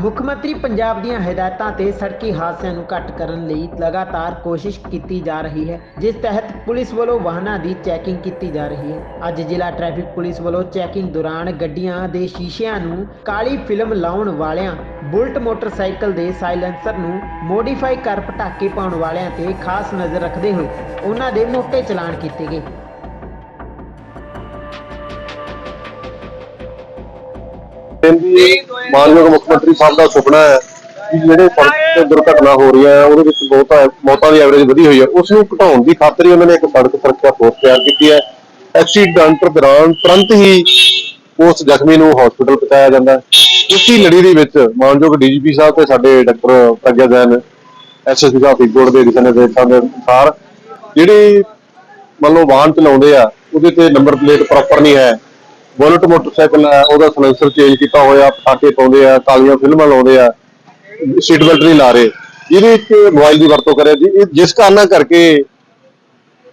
ਮੁੱਖ ਮੰਤਰੀ ਪੰਜਾਬ ਦੀਆਂ ਹਦਾਇਤਾਂ ਤੇ ਸੜਕੀ ਹਾਦਸਿਆਂ ਨੂੰ ਘੱਟ ਕਰਨ ਲਈ ਲਗਾਤਾਰ ਕੋਸ਼ਿਸ਼ ਕੀਤੀ ਜਾ ਰਹੀ ਹੈ, ਜਿਸ ਤਹਿਤ ਪੁਲਿਸ ਵੱਲੋਂ ਵਾਹਨਾਂ ਦੀ ਚੈਕਿੰਗ ਕੀਤੀ ਜਾ ਰਹੀ ਹੈ। ਅੱਜ ਜ਼ਿਲ੍ਹਾ ਟ੍ਰੈਫਿਕ ਪੁਲਿਸ ਵੱਲੋਂ ਚੈਕਿੰਗ ਦੌਰਾਨ ਗੱਡੀਆਂ ਦੇ ਸ਼ੀਸ਼ਿਆਂ ਨੂੰ ਕਾਲੀ ਫਿਲਮ ਲਾਉਣ ਵਾਲਿਆਂ, ਬੁਲਟ ਮੋਟਰਸਾਈਕਲ ਦੇ ਸਾਇਲੈਂਸਰ ਨੂੰ ਮੋਡੀਫਾਈ ਕਰ ਪਟਾਕੇ ਪਾਉਣ ਵਾਲਿਆਂ ਤੇ ਖਾਸ ਨਜ਼ਰ ਰੱਖਦੇ ਹੋਏ ਉਹਨਾਂ ਦੇ ਮੋਟੇ ਚਲਾਨ ਕੀਤੇ ਗਏ। ਕਹਿੰਦੀ ਮਾਨਯੋਗ ਮੁੱਖ ਮੰਤਰੀ ਸਾਹਿਬ ਦਾ ਸੁਪਨਾ ਹੈ ਕਿ ਜਿਹੜੇ ਸੜਕ ਤੇ ਦੁਰਘਟਨਾ ਹੋ ਰਹੀਆਂ ਹੈ, ਉਹਦੇ ਵਿੱਚ ਬਹੁਤਾ ਮੌਤਾਂ ਦੀ ਐਵਰੇਜ ਵਧੀ ਹੋਈ ਹੈ। ਉਸ ਨੂੰ ਘਟਾਉਣ ਦੀ ਖਾਤਰ ਹੀ ਉਹਨਾਂ ਨੇ ਇੱਕ ਸੜਕ ਸੁਰੱਖਿਆ ਫੋਰਸ ਤਿਆਰ ਕੀਤੀ ਹੈ। ਐਕਸੀਡੈਂਟ ਦੌਰਾਨ ਤੁਰੰਤ ਹੀ ਉਸ ਜ਼ਖਮੀ ਨੂੰ ਹਸਪੀਟਲ ਪਹੁੰਚਾਇਆ ਜਾਂਦਾ ਹੈ। ਉਸੇ ਲੜੀ ਦੇ ਵਿੱਚ ਮਾਨਯੋਗ ਡੀਜੀਪੀ ਸਾਹਿਬ ਤੇ ਸਾਡੇ ਡਾਕਟਰ ਪ੍ਰਗਿਆ ਜੈਨ ਐਸਐਸਪੀ ਸਾਹਿਬ, ਫਰੀਦਕੋਟ ਦੇ ਦਿਸ਼ਾ ਨਿਰਦੇਸ਼ਾਂ ਦੇ ਅਨੁਸਾਰ, ਜਿਹੜੇ ਮੰਨ ਲਓ ਵਾਹਨ ਚਲਾਉਂਦੇ ਆ, ਉਹਦੇ ਤੇ ਨੰਬਰ ਪਲੇਟ ਪ੍ਰੋਪਰ ਨਹੀਂ ਹੈ। ਬੁਲਟ ਮੋਟਰਸਾਈਕਲ ਹੈ ਉਹਦਾ ਸਲੈਂਸਰ ਚੇਂਜ ਕੀਤਾ ਹੋਇਆ, ਪਟਾਕੇ ਪਾਉਂਦੇ ਆ, ਕਾਲੀਆਂ ਫਿਲਮਾਂ ਲਾਉਂਦੇ ਆ, ਸੀਟ ਬੈਲਟ ਨਹੀਂ ਲਾ ਰਹੇ। ਇਹਦੇ ਵਿੱਚ ਮੋਬਾਈਲ ਦੀ ਵਰਤੋਂ ਕਰਿਆ ਜੀ। ਜਿਸ ਕਾਰਨਾਂ ਕਰਕੇ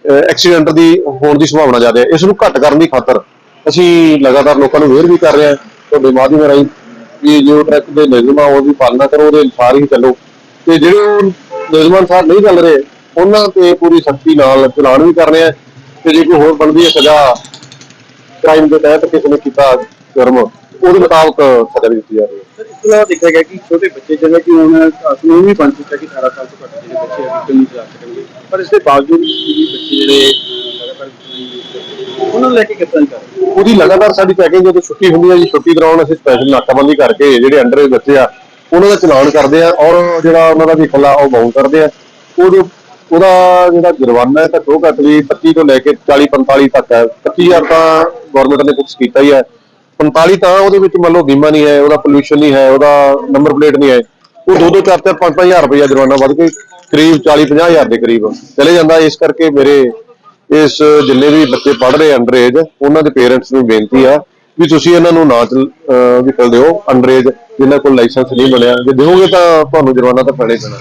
ਐਕਸੀਡੈਂਟ ਦੀ ਹੋਣ ਦੀ ਸੰਭਾਵਨਾ ਜ਼ਿਆਦਾ ਹੈ। ਇਸ ਨੂੰ ਘੱਟ ਕਰਨ ਦੀ ਖਾਤਰ ਅਸੀਂ ਲਗਾਤਾਰ ਲੋਕਾਂ ਨੂੰ ਅਵੇਅਰ ਵੀ ਕਰ ਰਹੇ ਹਾਂ। ਤੁਹਾਡੇ ਮਾਧਿਅਮ ਰਾਹੀਂ ਵੀ ਜੋ ਟਰੈਕ ਦੇ ਨਿਯਮਾਂ ਉਹਦੀ ਪਾਲਣਾ ਕਰੋ, ਉਹਦੇ ਅਨੁਸਾਰ ਹੀ ਚੱਲੋ। ਤੇ ਜਿਹੜੇ ਨਿਯਮਾਂ ਅਨੁਸਾਰ ਨਹੀਂ ਚੱਲ ਰਹੇ, ਉਹਨਾਂ ਤੇ ਪੂਰੀ ਸਖਤੀ ਨਾਲ ਚਲਾਨ ਵੀ ਕਰ ਰਹੇ ਆ ਤੇ ਜੇ ਕੋਈ ਹੋਰ ਬਣਦੀ ਹੈ ਸਜ਼ਾ ਕ੍ਰਾਈਮ ਦੇ ਤਹਿਤ ਕਿਸੇ ਨੇ ਕੀਤਾ ਜੁਰਮ ਉਹਦੇ ਮੁਤਾਬਕ ਸਜ਼ਾ ਵੀ ਦਿੱਤੀ ਜਾ ਰਹੀ ਹੈ ਇਲਾਵਾ ਦੇਖਿਆ ਗਿਆ ਕਿ ਛੋਟੇ ਬੱਚੇ ਜਿਵੇਂ ਕਿ ਹੁਣ ਕਾਨੂੰਨ ਵੀ ਬਣ ਚੁੱਕਾ ਕਿ 18 ਸਾਲ ਤੋਂ ਘੱਟ ਜਿਹੜੇ ਬੱਚੇ ਆ ਬਿਲਕੁਲ ਨਹੀਂ ਚਲਾ ਸਕਣਗੇ ਪਰ ਇਸ ਦੇ ਬਾਵਜੂਦ ਵੀ ਬੱਚੇ ਜਿਹੜੇ ਲਗਾਤਾਰ। ਉਹਨਾਂ ਨੂੰ ਲੈ ਕੇ ਕਰ? ਉਹਦੀ ਸਾਡੀ ਚੈਕਿੰਗ ਜਦੋਂ ਛੁੱਟੀ ਹੁੰਦੀ ਹੈ ਜੀ ਛੁੱਟੀ ਦੌਰਾਨ ਅਸੀਂ ਸਪੈਸ਼ਲ ਨਾਕਾਬੰਦੀ ਕਰਕੇ ਜਿਹੜੇ ਅੰਡਰ ਏਜ ਬੱਚੇ ਆ ਉਹਨਾਂ ਦਾ ਚਲਾਨ ਕਰਦੇ ਆ ਔਰ ਜਿਹੜਾ ਉਹਨਾਂ ਦਾ ਵਹੀਕਲ ਆ ਉਹ ਬਾਉਂਡ ਕਰਦੇ ਆ ਉਹਦੇ ਉਹਦਾ ਜਿਹੜਾ ਜੁਰਮਾਨਾ ਹੈ ਘੱਟੋ ਘੱਟ ਵੀ 25 ਤੋਂ ਲੈ ਕੇ 40 45 ਤੱਕ ਹੈ 25000 ਤਾਂ ਗਵਰਨਮੈਂਟ ਨੇ ਫਿਕਸ ਕੀਤਾ ਹੀ ਹੈ। 45 ਤਾਂ ਉਹਦੇ ਵਿੱਚ ਮੰਨ ਲਓ ਬੀਮਾ ਨਹੀਂ ਹੈ, ਉਹਦਾ ਪੋਲੂਸ਼ਨ ਨਹੀਂ ਹੈ, ਉਹਦਾ ਨੰਬਰ ਪਲੇਟ ਨਹੀਂ ਹੈ। ਉਹ 2 2 4 4 5 5000 ਰੁਪਏ ਜੁਰਮਾਨਾ ਵੱਧ ਕੇ ਕਰੀਬ 40 50000 ਦੇ ਕਰੀਬ ਚਲੇ ਜਾਂਦਾ। ਇਸ ਕਰਕੇ ਮੇਰੇ ਇਸ ਜਿੰਨੇ ਵੀ ਬੱਚੇ ਪੜ੍ਹ ਰਹੇ ਅੰਡਰ ਏਜ ਉਹਨਾਂ ਦੇ ਪੇਰੈਂਟਸ ਨੂੰ ਬੇਨਤੀ ਆ ਵੀ ਤੁਸੀਂ ਇਹਨਾਂ ਨੂੰ ਨਾ ਚਲ ਵਹੀਕਲ ਦਿਓ ਅੰਡਰ ਏਜ ਜਿਨ੍ਹਾਂ ਕੋਲ ਲਾਇਸੈਂਸ ਨਹੀਂ ਬਣਿਆ ਜੇ ਦਿਓਗੇ ਤਾਂ ਤੁਹਾਨੂੰ ਜੁਰਮਾਨਾ ਤਾਂ ਪੈਣਾ ਹੀ ਪੈਣਾ।